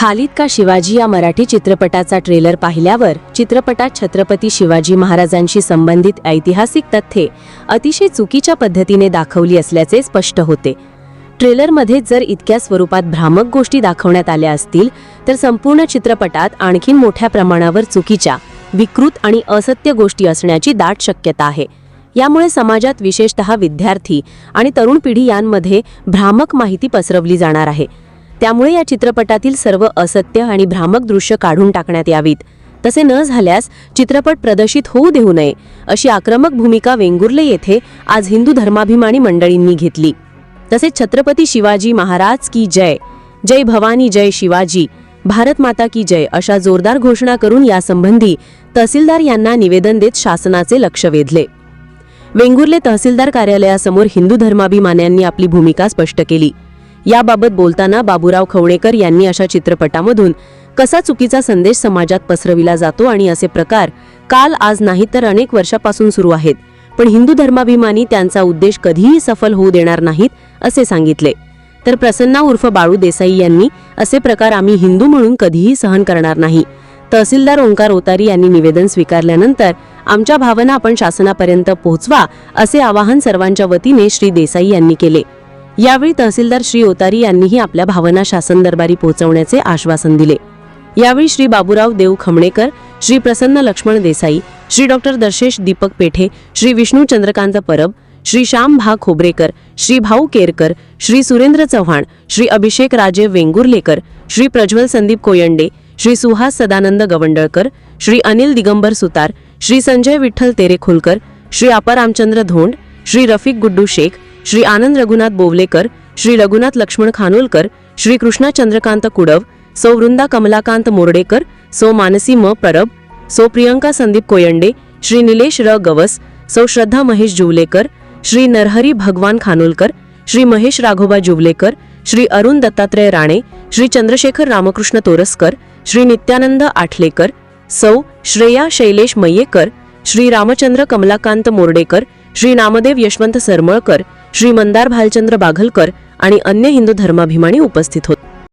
खालिद का शिवाजी या मराठी चित्रपटाचा ट्रेलर पाहिल्यावर चित्रपटात छत्रपती शिवाजी महाराजांशी संबंधित ऐतिहासिक तथ्ये अतिशय चुकीच्या पद्धतीने दाखवली असल्याचे स्पष्ट होते. ट्रेलरमध्ये जर इतक्या स्वरूपात भ्रामक गोष्टी दाखवण्यात आल्या असतील तर संपूर्ण चित्रपटात आणखीन मोठ्या प्रमाणावर चुकीच्या विकृत आणि असत्य गोष्टी असण्याची दाट शक्यता आहे. यामुळे समाजात विशेषतः विद्यार्थी आणि तरुण पिढी यांमध्ये भ्रामक माहिती पसरवली जाणार आहे. त्यामुळे या चित्रपटातील सर्व असत्य आणि भ्रामक दृश्य काढून टाकण्यात यावीत. तसे न झाल्यास चित्रपट प्रदर्शित होऊ देऊ नये अशी आक्रमक भूमिका वेंगुर्ले येथे आज हिंदू धर्माभिमानी मंडळींनी घेतली. तसेच छत्रपती शिवाजी महाराज की जय जय भवानी जय शिवाजी भारत माता की जय अशा जोरदार घोषणा करून यासंबंधी तहसीलदार यांना निवेदन देत शासनाचे लक्ष वेधले. वेंगुर्ले तहसीलदार कार्यालयासमोर हिंदू धर्माभिमान्यांनी आपली भूमिका स्पष्ट केली. याबाबत बोलताना बाबूराव खवणेकर यांनी अशा चित्रपटामधून कसा चुकीचा संदेश समाजात पसरविला जातो आणि असे प्रकार काल आज नाही तर अनेक वर्षापासून सुरू आहेत. पण हिंदू धर्माभिमानी त्यांचा उद्देश कधीही सफल होऊ देणार नाहीत असे सांगितले. तर प्रसन्ना उर्फ बाळू देसाई यांनी असे प्रकार आम्ही हिंदू म्हणून कधीही सहन करणार नाही. तहसीलदार ओंकार ओतारी यांनी निवेदन स्वीकारल्यानंतर आमच्या भावना आपण शासनापर्यंत पोहोचवा असे आवाहन सर्वांच्या वतीने श्री देसाई यांनी केले. यावेळी तहसीलदार श्री ओतारी यांनीही आपल्या भावना शासन दरबारी पोहोचवण्याचे आश्वासन दिले. यावेळी श्री बाबूराव देव खमणेकर श्री प्रसन्न लक्ष्मण देसाई श्री डॉक्टर दर्शेश दीपक पेठे श्री विष्णू चंद्रकांत परब श्री श्याम भा खोबरेकर श्री भाऊ केरकर श्री सुरेंद्र चव्हाण श्री अभिषेक राजे वेंगुर्लेकर श्री प्रज्वल संदीप कोयंडे श्री सुहास सदानंद गवंडळकर श्री अनिल दिगंबर सुतार श्री संजय विठ्ठल तेरेखोलकर श्री अपा रामचंद्र धोंड श्री रफिक गुड्डू शेख श्री आनंद रघुनाथ बोवलेकर श्री रघुनाथ लक्ष्मण खानोलकर श्री कृष्णा चंद्रकांत कुडव सौ वृंदा कमलाकांत मोर्डेकर सौ मानसी म. परब सौ प्रियंका संदीप कोयंडे श्री निलेश र. गवस सौ श्रद्धा महेश जुवलेकर श्री नरहरी भगवान खानोलकर श्री महेश राघोबा जुवलेकर श्री अरुण दत्तात्रय राणे श्री चंद्रशेखर रामकृष्ण तोरसकर श्री नित्यानंद आठलेकर सौ श्रेया शैलेश मय्येकर श्री रामचंद्र कमलाकांत मोर्डेकर श्री नामदेव यशवंत सरमळकर श्री मंदार भालचंद्र बाघलकर आणि अन्य हिंदू धर्माभिमानी उपस्थित होते.